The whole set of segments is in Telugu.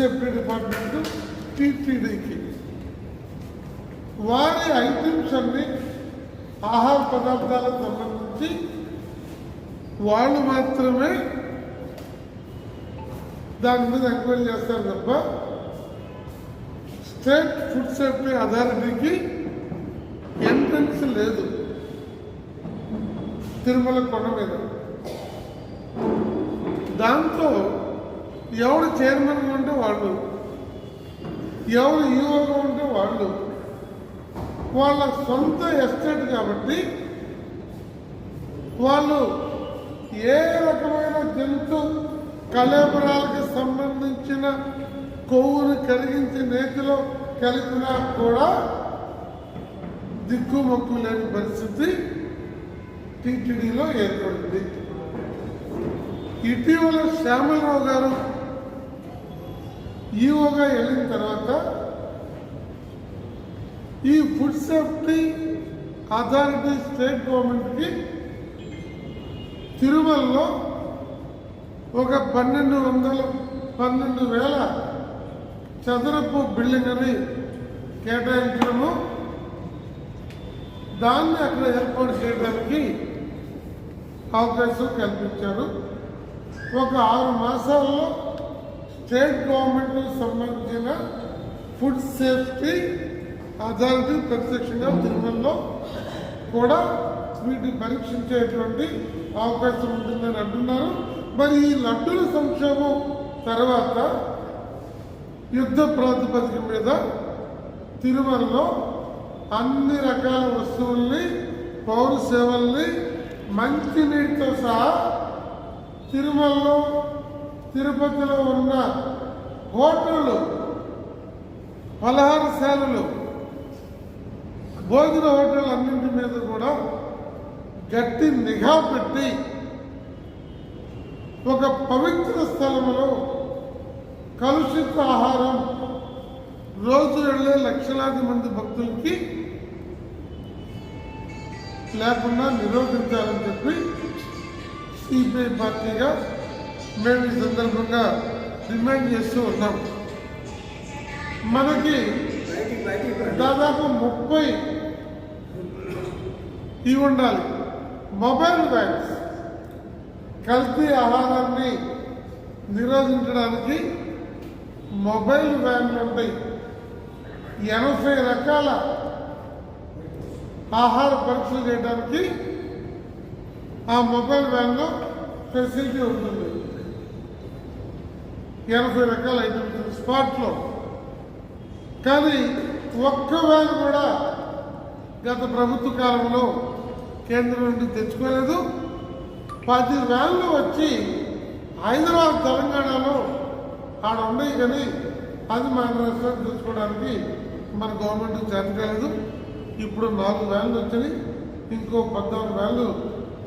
సేఫ్టీ డిపార్ట్మెంట్ టీటీడీకి వారి ఐటమ్స్ అన్ని ఆహార పదార్థాలకు సంబంధించి వాళ్ళు మాత్రమే దాని మీద ఎంక్వైరీ చేస్తారు తప్ప స్టేట్ ఫుడ్ సేఫ్టీ అథారిటీకి ఎంట్రన్స్ లేదు. తిరుమల కొండ మీద. దాంతో ఎవడు చైర్మన్గా ఉంటే వాళ్ళు. ఎవరు ఈఓగా ఉంటే వాళ్ళు. వాళ్ళ సొంత ఎస్టేట్ కాబట్టి వాళ్ళు ఏ రకమైన జంతు కలేబరాలకు సంబంధించిన కొవ్వును కరిగించి నేతిలో కలిపినా కూడా దిక్కుమొక్కు లేని పరిస్థితి టీటీడీలో ఏర్పడింది. ఇటీవల శ్యామలరావు గారు ఈఓగా వెళ్ళిన తర్వాత ఈ ఫుడ్ సేఫ్టీ అథారిటీ స్టేట్ గవర్నమెంట్కి తిరుమలలో ఒక పన్నెండు వందల పన్నెండు వేల చదరపు బిల్డింగ్ అని కేటాయించడము. దాన్ని అక్కడ ఏర్పాటు చేయడానికి అవకాశం కల్పించారు. ఒక ఆరు మాసాల్లో స్టేట్ గవర్నమెంట్ సంబంధించిన ఫుడ్ సేఫ్టీ అథారిటీ ప్రత్యక్షంగా తిరుమలలో కూడా వీటిని పరీక్షించేటువంటి అవకాశం ఉంటుందని అంటున్నారు. మరి ఈ లడ్డుల సంక్షేమం తర్వాత యుద్ధ ప్రాతిపదిక మీద తిరుమలలో అన్ని రకాల వస్తువుల్ని పౌర సేవల్ని మంచినీటితో సహా తిరుమలలో తిరుపతిలో ఉన్న హోటళ్ళు పలహారశాలలు భోజన హోటల్ అన్నింటి మీద కూడా గట్టి నిఘా పెట్టి ఒక పవిత్ర స్థలంలో కలుషిత ఆహారం రోజు వెళ్ళే లక్షలాది మంది భక్తులకి లేకుండా నిరోధించాలని చెప్పి సిపిఐ పార్టీగా మేము ఈ సందర్భంగా డిమాండ్ చేస్తూ ఉన్నాం. మనకి దాదాపు ముప్పై ఇవి ఉండాలి. మొబైల్ బ్యాంక్స్ కల్తీ ఆహారాన్ని నిరోధించడానికి మొబైల్ వ్యాన్లు ఉంటాయి. ఎనభై రకాల ఆహార పరీక్షలు చేయడానికి ఆ మొబైల్ వ్యాన్లో ఫెసిలిటీ ఉంటుంది. ఎనభై రకాల ఐటమ్స్ స్పాట్లో. కానీ ఒక్క వ్యాన్ కూడా గత ప్రభుత్వ కాలంలో కేంద్రం నుండి తెచ్చుకోలేదు. పది వ్యాన్లు వచ్చి హైదరాబాద్ తెలంగాణలో ఆడ ఉన్నాయి కానీ అది మన రాష్ట్రానికి తెచ్చుకోవడానికి మన గవర్నమెంట్ చేత ఇప్పుడు నాలుగు వ్యాన్లు వచ్చినాయి ఇంకో పద్నాలుగు వ్యాన్లు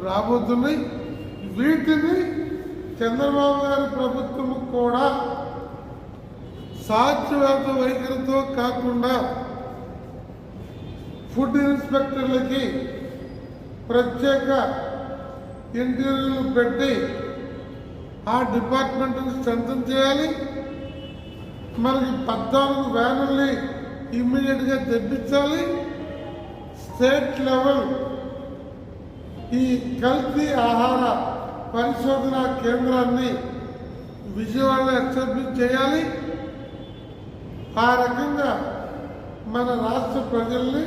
రాబోతున్నాయి. వీటిని చంద్రబాబు గారి ప్రభుత్వం కూడా సాధ్యవేత వైఖరితో కాకుండా ఫుడ్ ఇన్స్పెక్టర్లకి ప్రత్యేక ఇంటర్వ్యూలు పెట్టి ఆ డిపార్ట్మెంట్ని స్ట్రెంగ్ చేయాలి. మనకి పద్నాలుగు వ్యానుల్ని ఇమ్మీడియట్గా తెప్పించాలి. స్టేట్ లెవెల్ ఈ కల్తీ ఆహార పరిశోధన కేంద్రాన్ని విజయవాడలో ఎస్టాబ్లిష్ చేయాలి. ఆ రకంగా మన రాష్ట్ర ప్రజల్ని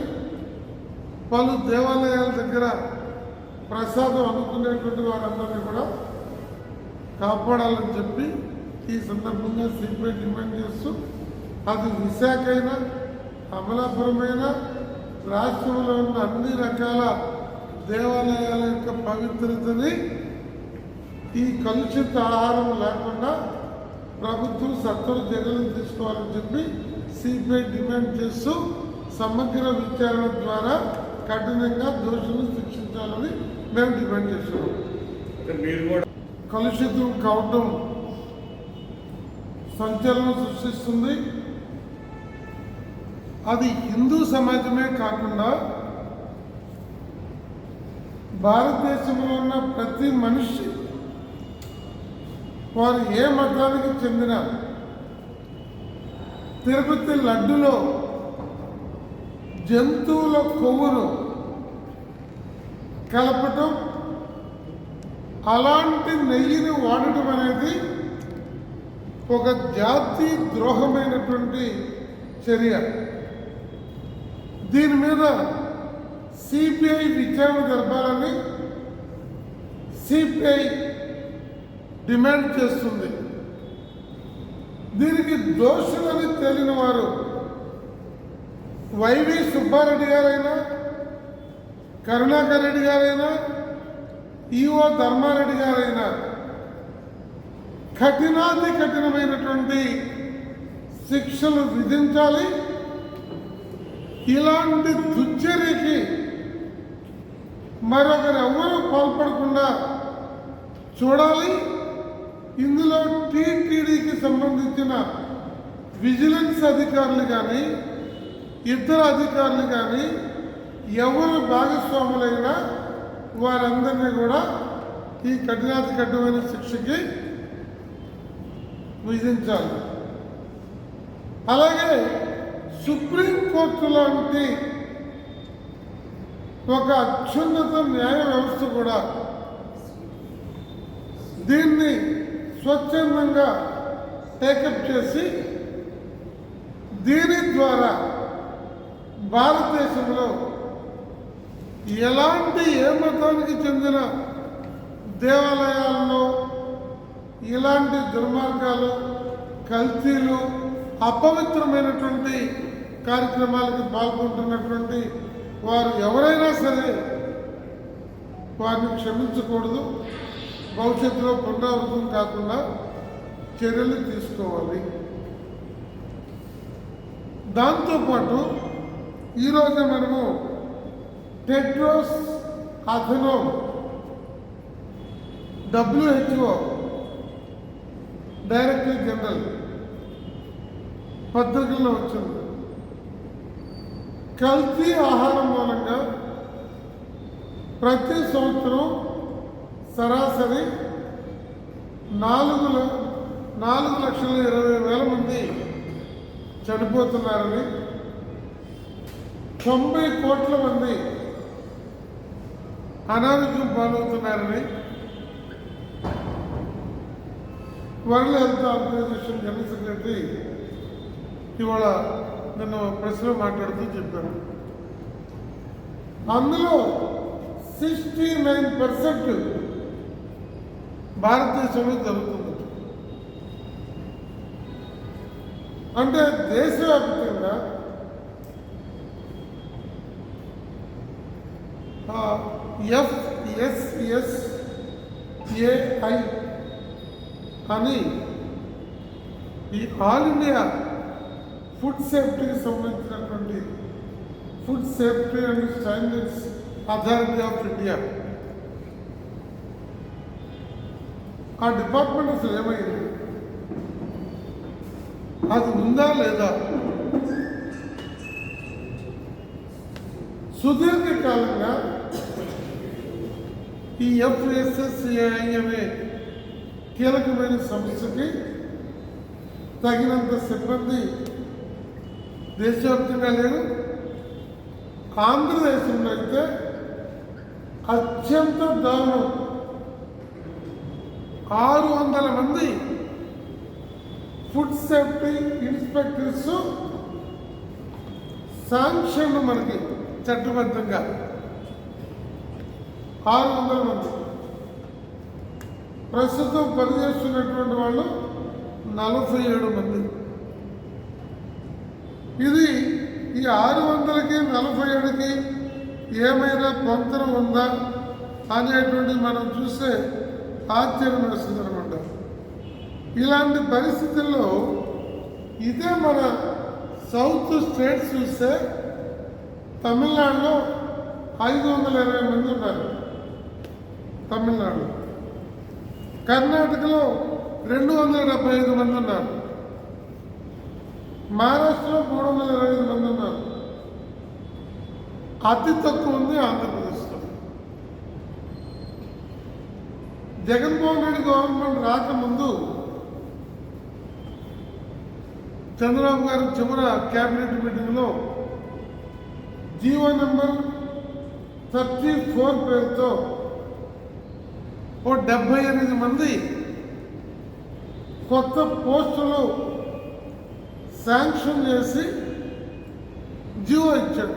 పలు దేవాలయాల దగ్గర ప్రసాదం అందుకునేటువంటి వారందరినీ కూడా కాపాడాలని చెప్పి ఈ సందర్భంగా సిపిఐ డిమాండ్ చేస్తూ అది విశాఖ అయినా అమలాపురమైన రాష్ట్రంలో ఉన్న అన్ని రకాల దేవాలయాల యొక్క పవిత్రతని ఈ కలుషిత ఆహారం లేకుండా ప్రభుత్వం సత్వర చర్యలు తీసుకోవాలని చెప్పి సిపిఐ డిమాండ్ చేస్తూ సమగ్ర విచారణ ద్వారా కఠినంగా దోషులను శిక్షించాలని మేము డిమాండ్ చేస్తున్నాం. మీరు కూడా కలుషితం కావటం సంచలనం సృష్టిస్తుంది. అది హిందూ సమాజమే కాకుండా భారతదేశంలో ఉన్న ప్రతి మనిషి వారు ఏ మతానికి చెందిన? తిరుపతి లడ్డులో జంతువుల కొవ్వును కలపటం అలాంటి నెయ్యిని వాడటం అనేది ఒక జాతి ద్రోహమైనటువంటి చర్య. దీని మీద సిపిఐ విచారణ జరపాలని సిపిఐ డిమాండ్ చేస్తుంది. దీనికి దోషులని తేలిన వారు వైవి సుబ్బారెడ్డి గారైనా కరుణాకర్ రెడ్డి గారైనా ఈఓ ధర్మారెడ్డి గారైనా కఠినాతి కఠినమైనటువంటి శిక్షలు విధించాలి. ఇలాంటి దుశ్చర్యకి మరొకరు ఎవ్వరూ పాల్పడకుండా చూడాలి. ఇందులో టీటీడీకి సంబంధించిన విజిలెన్స్ అధికారులు కానీ ఇతర అధికారులు కానీ ఎవరు భాగస్వాములైనా వారందరినీ కూడా ఈ కఠినాతి కఠినమైన శిక్షకి విధించాలి. అలాగే సుప్రీంకోర్టు లాంటి ఒక అత్యున్నత న్యాయ వ్యవస్థ కూడా దీన్ని స్వచ్ఛందంగా టేకప్ చేసి దీని ద్వారా భారతదేశంలో ఎలాంటి ఏ మతానికి చెందిన దేవాలయాల్లో ఇలాంటి దుర్మార్గాలు కల్తీలు అపవిత్రమైనటువంటి కార్యక్రమాలకు పాల్గొంటున్నటువంటి వారు ఎవరైనా సరే వారిని క్షమించకూడదు. భవిష్యత్తులో పునరావృతం కాకుండా చర్యలు తీసుకోవాలి. దాంతోపాటు ఈరోజు మనము Tedros Adhanom WHO director general పత్రికల్లో వచ్చింది. కల్తీ ఆహారం మూలంగా ప్రతి సంవత్సరం సరాసరి నాలుగు నాలుగు లక్షల ఇరవై వేల మంది చనిపోతున్నారని తొంభై కోట్ల మంది అనారోగ్యం పాలవుతున్నారని world health organization general secretary ఇవాళ నిన్న ప్రెస్లో మాట్లాడుతూ చెప్పారు. అందులో సిక్స్టీ నైన్ పర్సెంట్ భారతదేశంలో జరుగుతుంది. అంటే దేశవ్యాప్తంగా ఎఫ్ఎస్ఎస్ఏఐ అని ఈ ఆల్ ఇండియా ఫుడ్ సేఫ్టీకి సంబంధించినటువంటి food safety and standards authority of India ఆ డిపార్ట్మెంట్ అసలు ఏమైంది? అది ఉందా లేదా? సుదీర్ఘకాలంగా ఈ ఎఫ్ఎస్ఎస్ఏఐ అనే కీలకమైన సమస్యకి తగినంత సిబ్బంది దేశవ్యాప్తంగా లేరు. ఆంధ్రదేశంలో అయితే అత్యంత దారుణం. ఆరు వందల మంది ఫుడ్ సేఫ్టీ ఇన్స్పెక్టర్స్ శాంక్షన్ మనకి చట్టబద్ధంగా. ఆరు వందల మంది. ప్రస్తుతం పనిచేస్తున్నటువంటి వాళ్ళు నలభై ఏడు మంది. ఇది ఈ ఆరు వందలకి నలభై ఏడుకి ఏమైనా పొంతన ఉందా అనేటువంటిది మనం చూస్తే ఆశ్చర్యం వేస్తుంది అనమాట ఇలాంటి పరిస్థితుల్లో ఇదే మన సౌత్ స్టేట్స్ చూస్తే తమిళనాడులో ఐదు వందల ఇరవై మంది ఉన్నారు తమిళనాడు కర్ణాటకలో రెండు వందల డెబ్బై ఐదు మంది ఉన్నారు. మహారాష్ట్రలో మూడు వందల ఇరవై ఐదు మంది ఉన్నారు. అతి తక్కువ ఉంది ఆంధ్రప్రదేశ్. జగన్మోహన్ రెడ్డి గవర్నమెంట్ రాకముందు చంద్రబాబు గారు చివర క్యాబినెట్ మీటింగ్లో జీవో నెంబర్ థర్టీ ఫోర్ పేరుతో ఓ డెబ్బై ఎనిమిది మంది కొత్త పోస్టులు శాంక్షన్ చేసి జీవో ఇచ్చాడు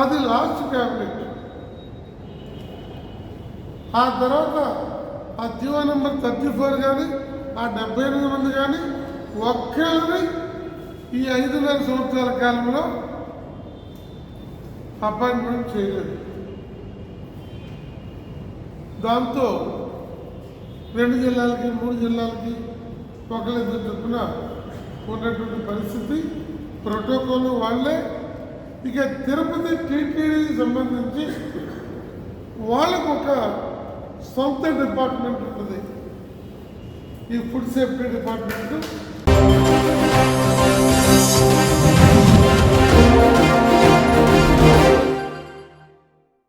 అది లాస్ట్ క్యాబినెట్. ఆ తర్వాత ఆ జీవో నెంబర్ థర్టీ ఫోర్ కానీ ఆ డెబ్బై ఎనిమిది మంది కానీ ఒక్కరిని ఈ ఐదున్నర సంవత్సరాల కాలంలో అపాయింట్మెంట్ చేయలేదు. దాంతో రెండు జిల్లాలకి మూడు జిల్లాలకి ఒకళ్ళిద్దరు చొప్పున ఉన్నటువంటి పరిస్థితి ప్రోటోకాల్ వాళ్ళే. ఇక తిరుపతి టీటీడీకి సంబంధించి వాళ్ళకు ఒక సొంత డిపార్ట్మెంట్ ఉంటుంది ఈ ఫుడ్ సేఫ్టీ డిపార్ట్మెంట్